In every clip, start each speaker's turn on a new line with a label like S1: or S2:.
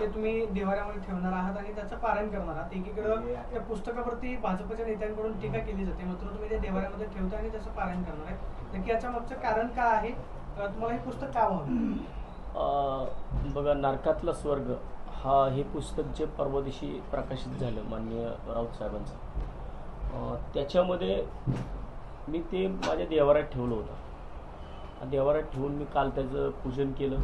S1: ते तुम्ही देवाऱ्यामध्ये ठेवणार आहात आणि त्याचं पारायण करणार आहात. एकीकडं त्या पुस्तकावरती भाजपच्या नेत्यांकडून टीका केली जाते. मात्र तुम्ही ते देवाऱ्यामध्ये ठेवता आणि त्याचं पारायण करणार आहे नक्की याच्या मागचं कारण काय आहे? तुम्हाला हे पुस्तक का हवं
S2: बघा नारकातला स्वर्ग हा हे पुस्तक जे परवा दिवशी प्रकाशित झालं माननीय राऊत साहेबांचं. त्याच्यामध्ये मी ते माझ्या देवाऱ्यात ठेवलं होतं. देवाऱ्यात ठेवून मी काल त्याचं पूजन केलं.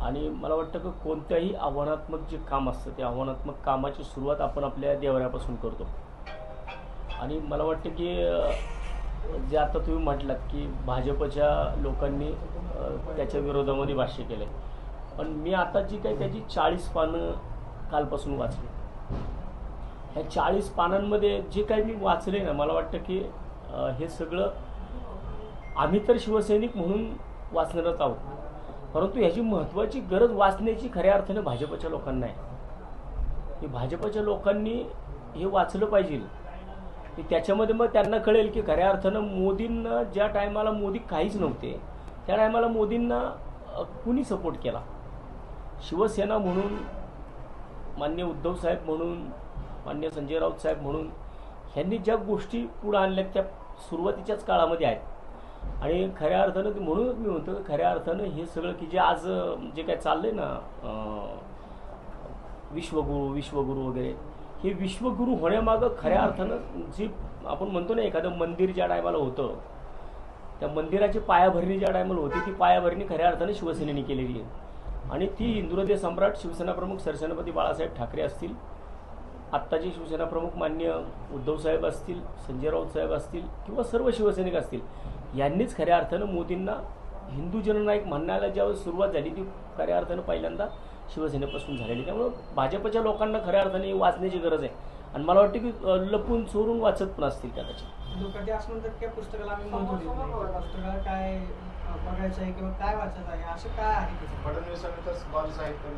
S2: आणि मला वाटतं की कोणत्याही आव्हानात्मक जे काम असतं ते आव्हानात्मक कामाची सुरुवात आपण आपल्या देवाऱ्यापासून करतो. आणि मला वाटतं की जे आता तुम्ही म्हटलात की भाजपच्या लोकांनी त्याच्या विरोधामध्ये भाष्य केलं आहे पण मी आता जी काही त्याची चाळीस पानं कालपासून वाचली. ह्या चाळीस पानांमध्ये जे काही मी वाचले ना मला वाटतं की हे सगळं आम्ही तर शिवसैनिक म्हणून वाचणारच आहोत. परंतु ह्याची महत्त्वाची गरज वाचण्याची खऱ्या अर्थाने भाजपच्या लोकांना आहे. की भाजपच्या लोकांनी हे वाचलं पाहिजे. की त्याच्यामध्ये मग त्यांना कळेल की खऱ्या अर्थानं मोदींना ज्या टायमाला मोदी काहीच नव्हते त्या टायमाला मोदींना कुणी सपोर्ट केला? शिवसेना म्हणून मान्य उद्धव साहेब म्हणून मान्य संजय राऊत साहेब म्हणून ह्यांनी ज्या गोष्टी पुढं आणल्या त्या सुरुवातीच्याच काळामध्ये आहेत. आणि खऱ्या अर्थानं ते म्हणूनच मी म्हणतो खऱ्या अर्थानं हे सगळं की जे आज जे काय चाललंय ना विश्वगुरु विश्वगुरु वगैरे हे विश्वगुरु होण्यामागं खऱ्या अर्थानं जी आपण म्हणतो ना एखादं मंदिर ज्या टायमाला होतं त्या मंदिराची पायाभरणी ज्या टायमाला होती ती पायाभरणी खऱ्या अर्थानं शिवसेनेने केलेली आहे. आणि ती हिंदुहृदय सम्राट शिवसेना प्रमुख सरसेनापती बाळासाहेब ठाकरे असतील आत्ताचे शिवसेना प्रमुख मान्य उद्धव साहेब असतील संजय राऊत साहेब असतील किंवा सर्व शिवसैनिक असतील यांनीच खऱ्या अर्थानं मोदींना हिंदू जननायक म्हणण्याला ज्यावेळेस सुरुवात झाली ती खऱ्या अर्थानं पहिल्यांदा शिवसेनेपासून झालेली. त्यामुळं भाजपच्या लोकांना खऱ्या अर्थाने वाचण्याची गरज आहे. आणि मला वाटतं की लपून चोरून वाचत पण असतील कदाचित
S1: लोक ते असं म्हणतात की या पुस्तकाला आम्ही महत्त्व देत नाही. त्या पुस्तकाला काय अं, बघायचं आहे किंवा काय वाचायचं आहे असं काय आहे?
S3: फडणवीसांनी तर बाल साहित्य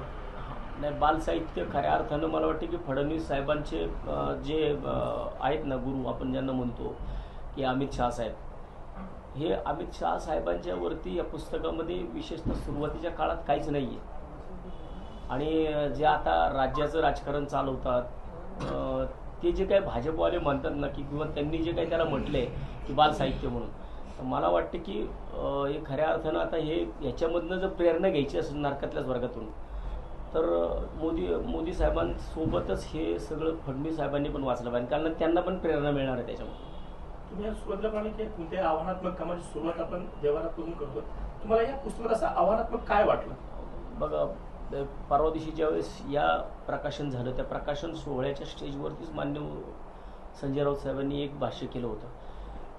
S2: नाही बालसाहित्य खऱ्या अर्थानं मला वाटतं की फडणवीस साहेबांचे जे आहेत ना गुरु आपण ज्यांना म्हणतो की अमित शहा साहेब हे अमित शहा साहेबांच्या वरती या पुस्तकामध्ये विशेषतः सुरुवातीच्या काळात काहीच नाही आहे आणि जे आता राज्याचं राजकारण चालवतात ते जे काही भाजपवाले म्हणतात ना की किंवा त्यांनी जे काही त्याला म्हटलंय की बालसाहित्य म्हणून तर मला वाटतं की हे खऱ्या अर्थानं आता हे याच्यामधनं जर प्रेरणा घ्यायची असेल नारकातल्याच वर्गातून तर मोदी मोदी साहेबांसोबतच हे सगळं फडणवीस साहेबांनी पण वाचलं पाहिजे. कारण त्यांना पण प्रेरणा मिळणार आहे त्याच्यामध्ये.
S4: तुम्ही आज सुरुवातीला म्हणाले की आव्हानात्मक कामाची सुरुवात आपण देवारापासून करतो तुम्हाला या पुस्तकात असं आव्हानात्मक काय वाटलं?
S2: बघा परवा दिवशी ज्यावेळेस या प्रकाशन झालं त्या प्रकाशन सोहळ्याच्या स्टेजवरतीच मान्य संजय राऊत साहेबांनी एक भाष्य केलं होतं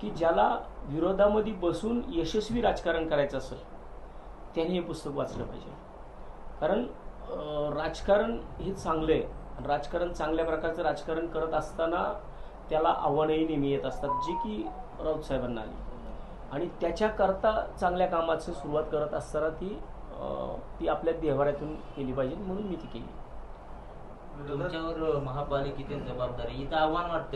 S2: की ज्याला विरोधामध्ये बसून यशस्वी राजकारण करायचं असेल त्याने हे पुस्तक वाचलं पाहिजे. कारण राजकारण हे चांगलं आहे. राजकारण चांगल्या प्रकारचं राजकारण करत असताना त्याला आव्हानही नेहमी येत असतात जी की राऊत साहेबांना आली. आणि त्याच्याकरता चांगल्या कामाची सुरुवात करत असताना ती ती आपल्या देव्हाऱ्यातून केली पाहिजे म्हणून मी ती केली.
S5: तुमच्यावर महापालिकेतील जबाबदारी इथं आव्हान वाटतं.